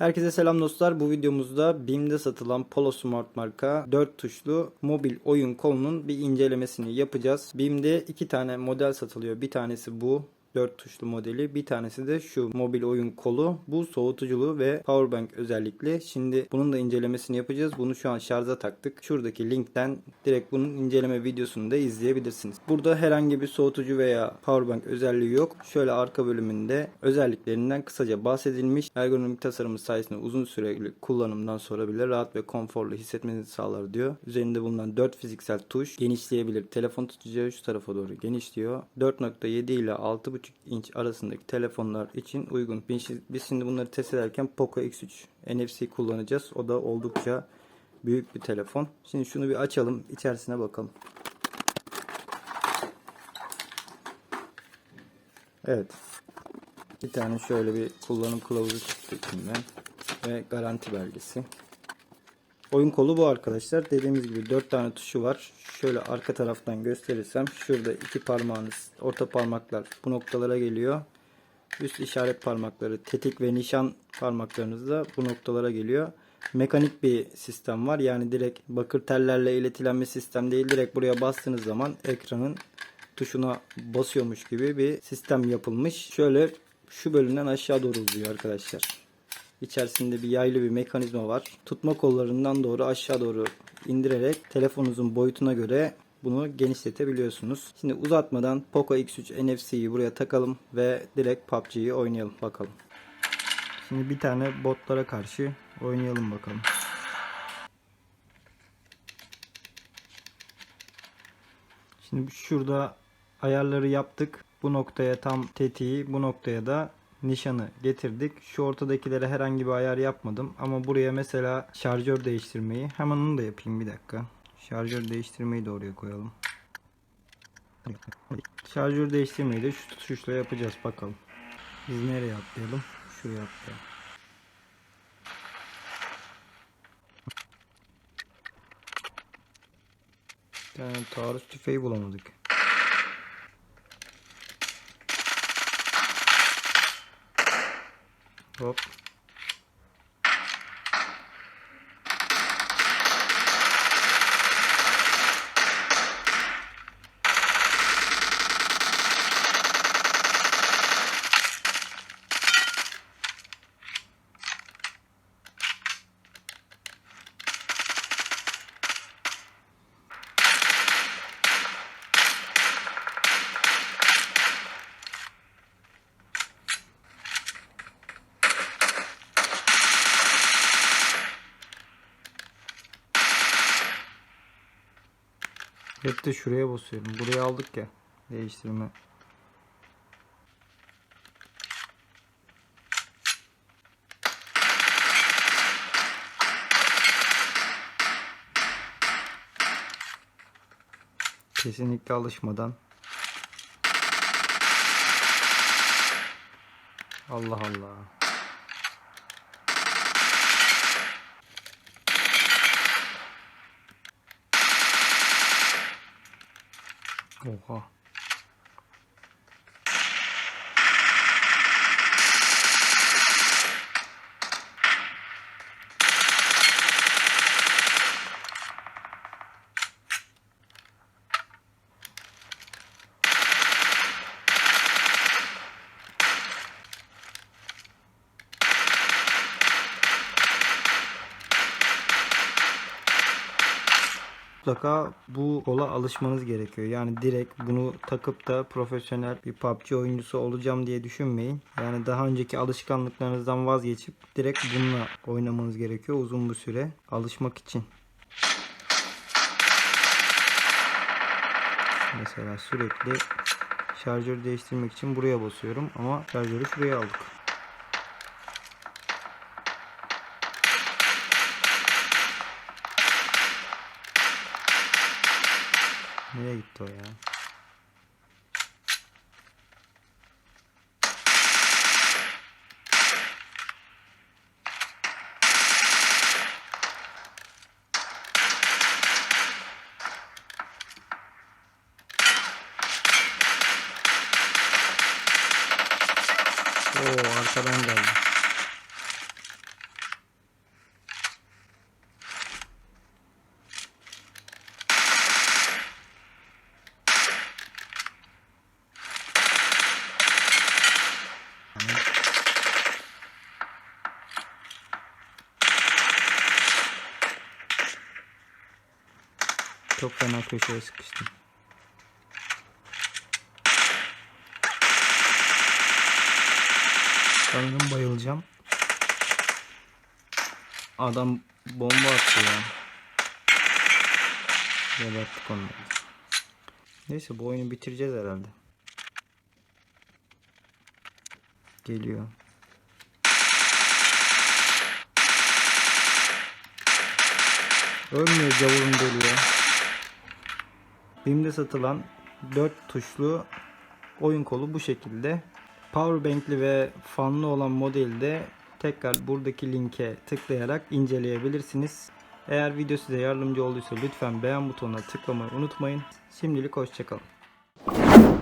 Herkese selam dostlar. Bu videomuzda BİM'de satılan Polo Smart marka 4 tuşlu mobil oyun kolunun bir incelemesini yapacağız. BİM'de iki tane model satılıyor. Bir tanesi bu 4 tuşlu modeli. Bir tanesi de şu mobil oyun kolu. Bu soğutuculu ve powerbank özellikli. Şimdi bunun da incelemesini yapacağız. Bunu şu an şarja taktık. Şuradaki linkten direkt bunun inceleme videosunu da izleyebilirsiniz. Burada herhangi bir soğutucu veya powerbank özelliği yok. Şöyle arka bölümünde özelliklerinden kısaca bahsedilmiş. Ergonomik tasarımı sayesinde uzun süreli kullanımdan sonra bile rahat ve konforlu hissetmenizi sağlar diyor. Üzerinde bulunan 4 fiziksel tuş genişleyebilir. Telefon tutacağı şu tarafa doğru genişliyor. 4.7 ile 6.5 inç arasındaki telefonlar için uygun. Biz şimdi bunları test ederken Poco X3 NFC kullanacağız. O da oldukça büyük bir telefon. Şimdi şunu bir açalım. içerisine bakalım. Evet. Bir tane şöyle bir kullanım kılavuzu çıktı içinden. Ve garanti belgesi. Oyun kolu bu arkadaşlar. Dediğimiz gibi 4 tane tuşu var. Şöyle arka taraftan gösterirsem şurada iki parmağınız, orta parmaklar bu noktalara geliyor. Üst işaret parmakları, tetik ve nişan parmaklarınız da bu noktalara geliyor. Mekanik bir sistem var. Yani direkt bakır tellerle iletilen bir sistem değil. Direkt buraya bastığınız zaman ekranın tuşuna basıyormuş gibi bir sistem yapılmış. Şöyle şu bölümden aşağı doğru uzuyor arkadaşlar. İçerisinde bir yaylı bir mekanizma var. Tutma kollarından doğru aşağı doğru indirerek telefonunuzun boyutuna göre bunu genişletebiliyorsunuz. Şimdi uzatmadan Poco X3 NFC'yi buraya takalım ve direkt PUBG'yi oynayalım bakalım. Şimdi bir tane botlara karşı oynayalım bakalım. Şimdi şurada ayarları yaptık. Bu noktaya tam tetiği, bu noktaya da nişanı getirdik. Şu ortadakilere herhangi bir ayar yapmadım. Ama buraya mesela şarjör değiştirmeyi hemen onu da yapayım bir dakika. Şarjör değiştirmeyi de oraya koyalım. Şarjör değiştirmeyi de şu tuşla yapacağız bakalım. Biz nereye atlayalım? Şuraya atlayalım. Bir taarruz tüfeği bulamadık. Hop. Hep de şuraya basıyorum. Buraya aldık ya. Değiştirme. Kesinlikle alışmadan. Allah Allah. 哇 mutlaka bu kola alışmanız gerekiyor. Yani direkt bunu takıp da profesyonel bir PUBG oyuncusu olacağım diye düşünmeyin. Yani daha önceki alışkanlıklarınızdan vazgeçip direkt bununla oynamanız gerekiyor uzun bir süre alışmak için. Mesela sürekli şarjör değiştirmek için buraya basıyorum ama şarjörü şuraya aldık. Nereye gitti o ya? Oo arkadan geldi. bakalım. Çok fena köşeye sıkıştım. Sanırım bayılacağım. Adam bomba attı ya. Geberttik onları. Neyse bu oyunu bitireceğiz herhalde. Geliyor. Ölmüyor gavurun deliyor. BİM'de satılan 4 tuşlu oyun kolu bu şekilde. Powerbank'li ve fanlı olan modeli de tekrar buradaki linke tıklayarak inceleyebilirsiniz. Eğer video size yardımcı olduysa lütfen beğen butonuna tıklamayı unutmayın. Şimdilik hoşçakalın.